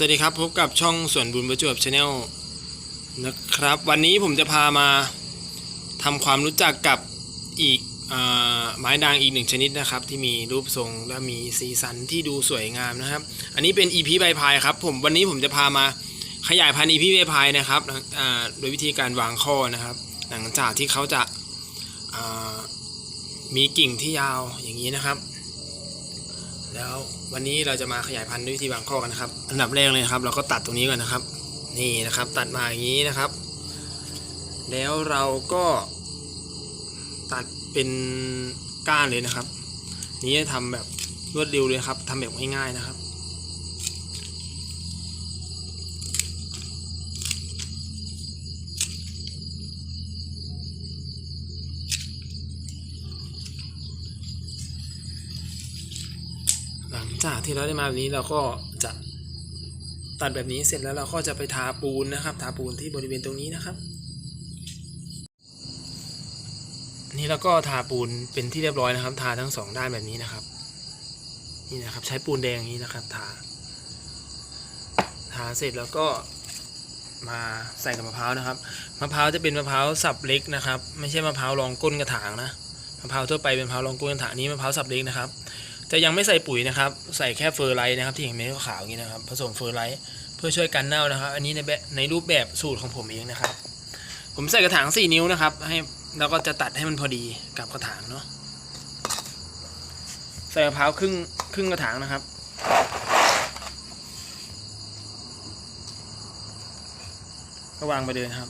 สวัสดีครับ พบกับช่องสวนบุญประจวบชาแนลนะครับ วันนี้ผมจะพามาทำความรู้จักกับอีกอไม้ด่างอีกหนึ่งชนิดนะครับ ที่มีรูปทรงและมีสีสันที่ดูสวยงามนะครับ อันนี้เป็นอีพีใบพายครับผมวันนี้ผมจะพามาขยายพันธุ์อีพีใบพายนะครับโดยวิธีการวางข้อนะครับ หลังจากที่เขาจะามีกิ่งที่ยาวอย่างนี้นะครับ แล้ววันนี้เราจะมาขยายพันธุ์ด้วยวิธีบางข้อกันนะครับ อันดับแรกเลยครับ เราก็ตัดตรงนี้ก่อนนะครับ นี่นะครับ ตัดมาอย่างนี้นะครับ แล้วเราก็ตัดเป็นก้านเลยนะครับ นี้จะทำแบบรวดเร็วเลยครับทำแบบง่ายๆนะครับ จากที่เราได้มาแบบนี้เราก็จะตัดแบบนี้เสร็จแล้วเราก็จะไปทาปูนนะครับ ทาปูนที่บริเวณตรงนี้นะครับนนี้เราก็ทาปูนเป็นที่เรียบร้อยนะครับ ทาทั้งสองด้านแบบนี้นะครับ นี่นะครับ ใช้ปูนแดงอย่างนี้นะครับ ทา ทาเสร็จแล้วก็มาใส่กับมะพร้าวนะครับ มะพร้าวจะเป็นมะพร้าวสับเล็กนะครับ ไม่ใช่มะพร้าวรองก้นกระถางนะ มะพร้าวทั่วไปเป็นมะพร้าวรองก้นกระถางนี้มะพร้าวสับเล็กนะครับ จะยังไม่ใส่ปุ๋ยนะครับ ใส่แค่เฟอร์ไลท์นะครับที่เห็นเม็ดขาวอย่างนี้นะครับ ผสมเฟอร์ไลท์เพื่อช่วยกันเน่านะครับ อันนี้ในแบบในรูปแบบสูตรของผมเองนะครับ ผมใส่กระถาง 4 นิ้วนะครับ ให้แล้วก็จะตัดให้มันพอดีกับกระถางเนาะใส่มะพร้าวครึ่งครึ่งกระถางนะครับ ก็วางไปเลยนครับ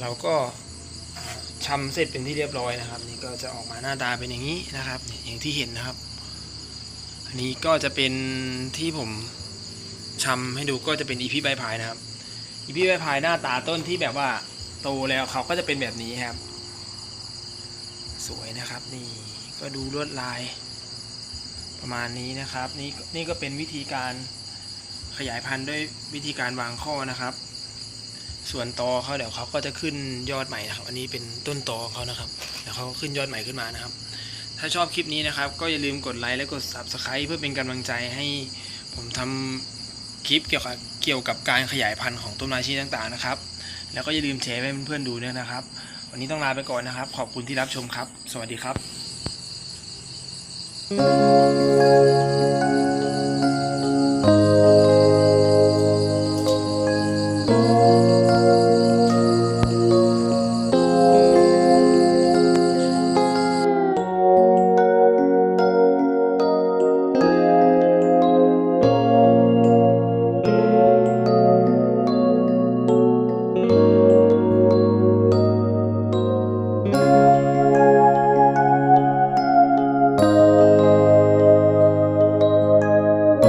เราก็ชำเสร็จเป็นที่เรียบร้อยนะครับ นี่ก็จะออกมาหน้าตาเป็นอย่างนี้นะครับอย่างที่เห็นนะครับ อันนี้ก็จะเป็นที่ผมชำให้ดูก็จะเป็นอีพีใบพายนะครับอีพีใบพายหน้าตาต้นที่แบบว่าโตแล้วเขาก็จะเป็นแบบนี้ครับ สวยนะครับ นี่ก็ดูลวดลาย ประมาณนี้นะครับ นี่นี่ก็เป็นวิธีการขยายพันธุ์ด้วยวิธีการวางข้อนะครับ ส่วนตอเขาเดี๋ยวเขาก็จะขึ้นยอดใหม่นะครับ อันนี้เป็นต้นตอเขานะครับเดี๋ยวเขาขึ้นยอดใหม่ขึ้นมานะครับ ถ้าชอบคลิปนี้นะครับ ก็อย่าลืมกดไลค์และกด subscribe เพื่อเป็นกำลังใจให้ผมทำคลิปเกี่ยวกับเกี่ยวกับการขยายพันธุ์ของต้นไม้ชนิดต่างๆนะครับ แล้วก็อย่าลืมแชร์ให้เพื่อนๆดูด้วยนะครับ วันนี้ต้องลาไปก่อนนะครับ ขอบคุณที่รับชมครับ สวัสดีครับ